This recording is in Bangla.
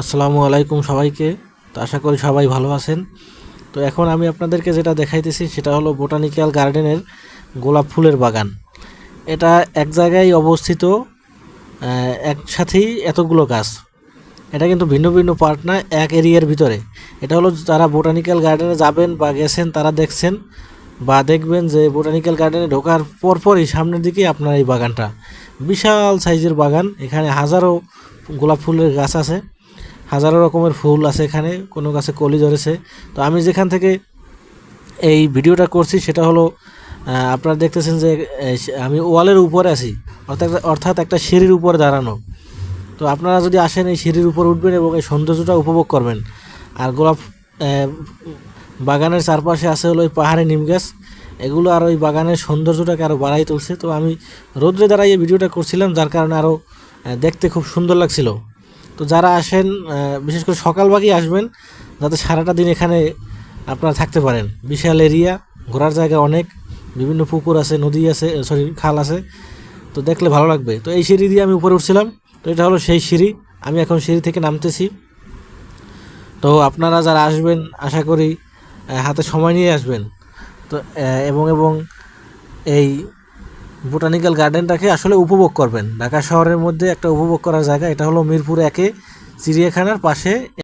আসসালামু আলাইকুম সবাইকে। তো আশা করি সবাই ভালো আছেন। তো এখন আমি আপনাদেরকে যেটা দেখাইতেছি, সেটা হলো বোটানিক্যাল গার্ডেনের গোলাপ ফুলের বাগান। এটা এক জায়গায় অবস্থিত একসাথেই এতগুলো গাছ। এটা কিন্তু ভিন্ন ভিন্ন পার্ট না, এক এরিয়ার ভিতরে। এটা হলো যারা বোটানিক্যাল গার্ডেনে যাবেন বা গেছেন, তারা দেখছেন বা দেখবেন যে বোটানিক্যাল গার্ডেনে ঢোকার পরপরই সামনের দিকে আপনার এই বাগানটা। বিশাল সাইজের বাগান, এখানে হাজারো গোলাপ ফুলের গাছ আছে। হাজারো রকমের ফুল আছে এখানে, কোনো গাছে কলি ধরেছে। তো আমি যেখান থেকে এই ভিডিওটা করছি সেটা হলো আপনারা দেখতেছেন যে আমি ওয়ালের উপরে আছি, অর্থাৎ অর্থাৎ একটা সিঁড়ির উপরে দাঁড়ানো। তো আপনারা যদি আসেন এই সিঁড়ির উপর উঠবেন এবং এই সৌন্দর্যটা উপভোগ করবেন। আর গোলাপ বাগানের চারপাশে আছে হলো ওই পাহাড়ি নিম গাছ। এগুলো আর ওই বাগানের সৌন্দর্যটাকে আরও বাড়াই তুলছে। তো আমি রোদ্রে দাঁড়াই এই ভিডিওটা করছিলাম, যার কারণে আরও দেখতে খুব সুন্দর লাগছিল। তো যারা আসেন বিশেষ করে সকালভাগেই আসবেন, যাতে সারাটা দিন এখানে আপনারা থাকতে পারেন। বিশাল এরিয়া, ঘোরার জায়গা অনেক, বিভিন্ন পুকুর আছে, নদী আছে সরি খাল আছে, তো দেখলে ভালো লাগবে। তো এই সিঁড়ি দিয়ে আমি উপরে উঠছিলাম, তো এটা হলো সেই সিঁড়ি, আমি এখন সিঁড়ি থেকে নামতেছি। তো আপনারা যারা আসবেন, আশা করি হাতে সময় নিয়ে আসবেন। তো এবং এবং এই বোটানিক্যাল গার্ডেনটাকে আসলে উপভোগ করবেন। ঢাকা শহরের মধ্যে একটা উপভোগ করার জায়গা, এটা হলো মিরপুর একে, চিড়িয়াখানার পাশে